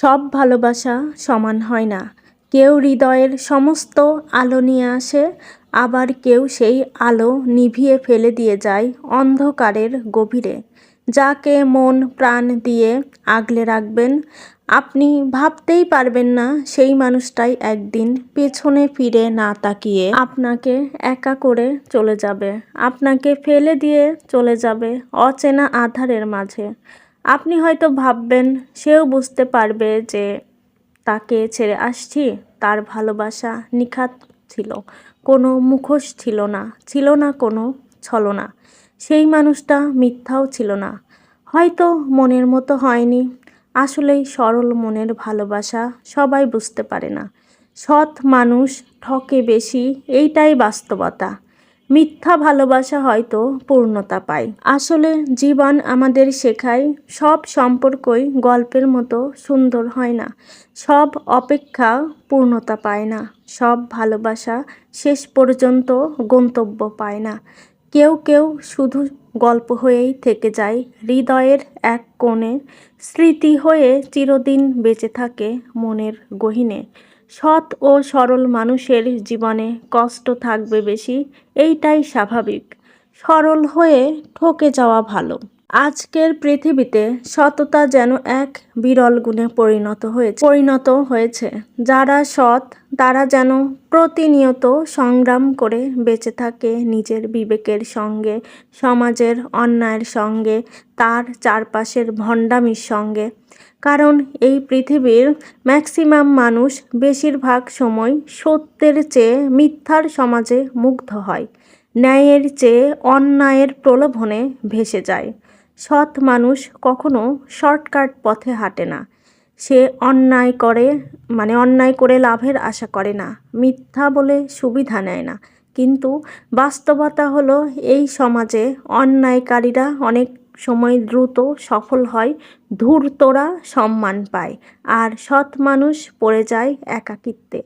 সব ভালোবাসা সমান হয় না। কেউ হৃদয়ের সমস্ত আলো নিয়ে আসে, আবার কেউ সেই আলো নিভিয়ে ফেলে দিয়ে যায় অন্ধকারের গভীরে। যাকে মন প্রাণ দিয়ে আগলে রাখবেন, আপনি ভাবতেই পারবেন না সেই মানুষটাই একদিন পেছনে ফিরে না তাকিয়ে আপনাকে একা করে চলে যাবে। আপনাকে ফেলে দিয়ে চলে যাবে অচেনা আধারের মাঝে। আপনি হয়তো ভাববেন, সেও বুঝতে পারবে যে তাকে ছেড়ে আসছি। তার ভালোবাসা নিখাত ছিল, কোনো মুখোশ ছিল না ছিল না কোনো ছলনা। সেই মানুষটা মিথ্যাও ছিল না। হয়তো মনের মতো হয়নি। আসলেই সরল মনের ভালোবাসা সবাই বুঝতে পারে না। সৎ মানুষ ঠকে বেশি, এইটাই বাস্তবতা। মিথ্যা ভালোবাসা হয়তো পূর্ণতা পায়। আসলে জীবন আমাদের শেখায় সব সম্পর্কই গল্পের মতো সুন্দর হয় না। সব অপেক্ষা পূর্ণতা পায় না। সব ভালোবাসা শেষ পর্যন্ত গন্তব্য পায় না। কেউ কেউ শুধু গল্প হয়েই থেকে যায়। হৃদয়ের এক কোণে স্মৃতি হয়ে চিরদিন বেঁচে থাকে মনের গহীনে। সৎ ও সরল মানুষের জীবনে কষ্ট থাকবে বেশি, এইটাই স্বাভাবিক। সরল হয়ে ঠকে যাওয়া ভালো। আজকের পৃথিবীতে সততা যেন এক বিরল গুণে পরিণত হয়েছে। পরিণত হয়েছে। যারা সৎ, তারা যেন প্রতিনিয়ত সংগ্রাম করে বেঁচে থাকে নিজের বিবেকের সঙ্গে, সমাজের অন্যায়ের সঙ্গে, তার চারপাশের ভণ্ডামির সঙ্গে। কারণ এই পৃথিবীর ম্যাক্সিমাম মানুষ বেশিরভাগ সময় সত্যের চেয়ে মিথ্যার সমাজে মুগ্ধ হয়। ন্যায়ের চেয়ে অন্যায়ের প্রলোভনে ভেসে যায়। সৎ মানুষ কখনো শর্টকাট পথে হাঁটে না। সে অন্যায় করে মানে অন্যায় করে লাভের আশা করে না। মিথ্যা বলে সুবিধা নেয় না। কিন্তু বাস্তবতা হলো এই সমাজে অন্যায়কারীরা অনেক সময় দ্রুত সফল হয়, ধূর্তরা সম্মান পায় আর সৎ মানুষ পড়ে যায় একাকিত্বে।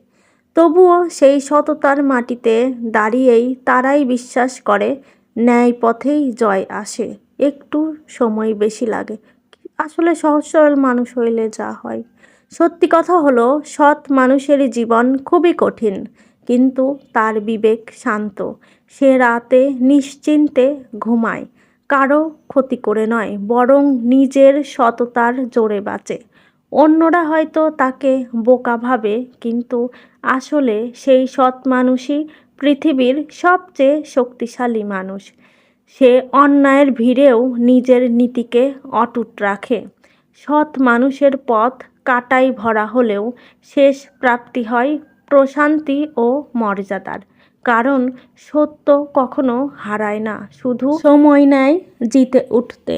তবুও সেই সততার মাটিতে দাঁড়িয়েই তারাই বিশ্বাস করে, ন্যায় পথেই জয় আসে। একটু সময় বেশি লাগে। আসলে সহজ সরল মানুষ হইলে যা হয়। সত্যি কথা হলো, সৎ মানুষের জীবন খুবই কঠিন, কিন্তু তার বিবেক শান্ত। সে রাতে নিশ্চিন্তে ঘুমায়। কারও ক্ষতি করে নয়, বরং নিজের সততার জোরে বাঁচে। অন্যরা হয়তো তাকে বোকা ভাবে, কিন্তু আসলে সেই সৎ মানুষই পৃথিবীর সবচেয়ে শক্তিশালী মানুষ। সে অন্যায়ের ভিড়েও নিজের নীতিকে অটুট রাখে। সৎ মানুষের পথ কাটাই ভরা হলেও শেষ প্রাপ্তি হয় প্রশান্তি ও মর্যাদার। কারণ সত্য কখনো হারায় না, শুধু সময় নেয় জিতে উঠতে।